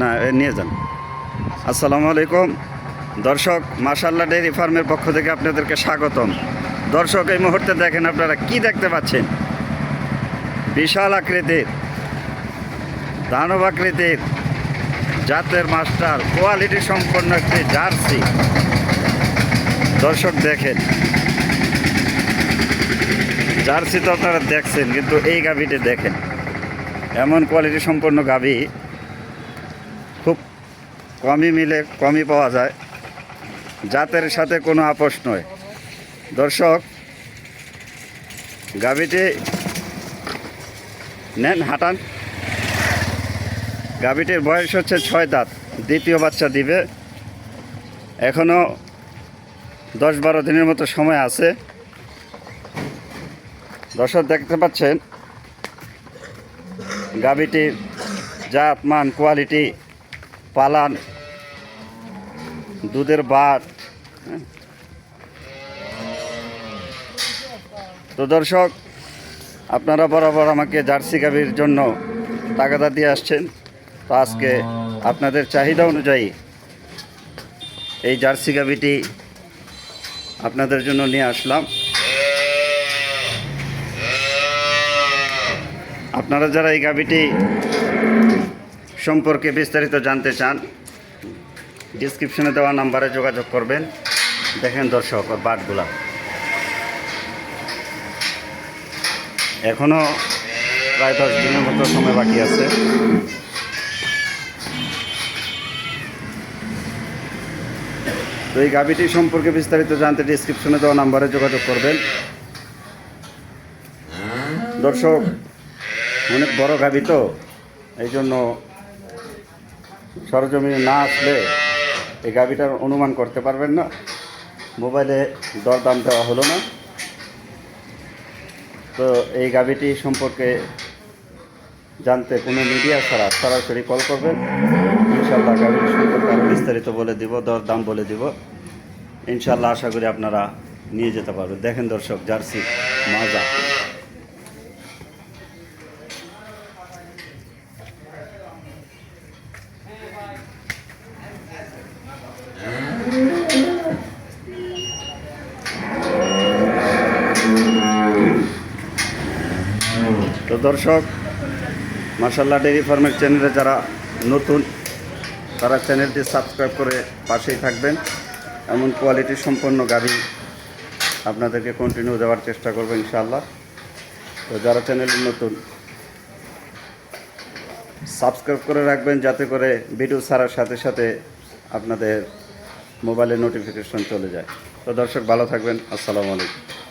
না নিয়ে যান। আসসালামু আলাইকুম। দর্শক মাশাল্লাহ ডেয়ারি ফার্মের পক্ষ থেকে আপনাদেরকে স্বাগতম। দর্শক, এই মুহূর্তে দেখেন আপনারা কি দেখতে পাচ্ছেন? বিশাল আকৃতির, দানব আকৃতির জাতের মাস্টার, কোয়ালিটি সম্পন্ন একটি জার্সি। দর্শক, দেখেন। জার্সি তো আপনারা দেখছেন, কিন্তু এই গাভিটি দেখেন। এমন কোয়ালিটি সম্পন্ন গাভি কমই মিলে, কমই পাওয়া যায়। জাতের সাথে কোনো আপোষ নয়। দর্শক, গাভিটি নেন হাঁটান। গাভিটির বয়স হচ্ছে ছয় দাঁত। দ্বিতীয় বাচ্চা দিবে। এখনও দশ বারো দিনের মতো সময় আছে। দর্শক, দেখতে পাচ্ছেন, গাভিটির জাত, মান কোয়ালিটি পালান, দুধের বাট। তো দর্শক, আপনারা বরাবর আমাকে জার্সি গাভির জন্য তাগাদা দিয়ে আসছেন তো আজকে আপনাদের চাহিদা অনুযায়ী এই জার্সি গাভিটি আপনাদের জন্য নিয়ে আসলাম আপনারা যারা এই গাভিটি সম্পর্কে বিস্তারিত জানতে চান ডিসক্রিপশনে দেওয়া নাম্বারে যোগাযোগ করবেন। দেখেন দর্শক, বাটগুলা। এখনও প্রায় দশ দিনের মতো সময় বাকি আছে। তো এই গাভিটি সম্পর্কে বিস্তারিত জানতে ডিসক্রিপশনে দেওয়া নাম্বারে যোগাযোগ করবেন। দর্শক, অনেক বড় গাভি তো এই জন্য সরজমিনে না আসলে এই গাভিটার অনুমান করতে পারবেন না। মোবাইলে দরদাম দেওয়া হলো না। তো এই গাভিটি সম্পর্কে জানতে কোনো মিডিয়া ছাড়া সরাসরি কল করবেন। ইনশাল্লাহ গাভিটি সম্পর্কে আরও বিস্তারিত বলে দিব, দরদাম বলে দিব। ইনশাল্লাহ আশা করি আপনারা নিয়ে যেতে পারবেন। দেখেন দর্শক, জার্সি, মাজা। তো দর্শক মার্শাল্লাহ ডেয়ারি ফার্মের চ্যানেলে যারা নতুন, তারা চ্যানেলটি সাবস্ক্রাইব করে পাশেই থাকবেন। এমন কোয়ালিটি সম্পন্ন গাড়ি আপনাদেরকে কন্টিনিউ দেওয়ার চেষ্টা করব ইনশাআল্লাহ। তো যারা চ্যানেলে নতুন সাবস্ক্রাইব করে রাখবেন যাতে করে ভিডিও ছাড়ার সাথে সাথে আপনাদের মোবাইলে নোটিফিকেশন চলে যায়। তো দর্শক ভালো থাকবেন। আসসালামু আলাইকুম।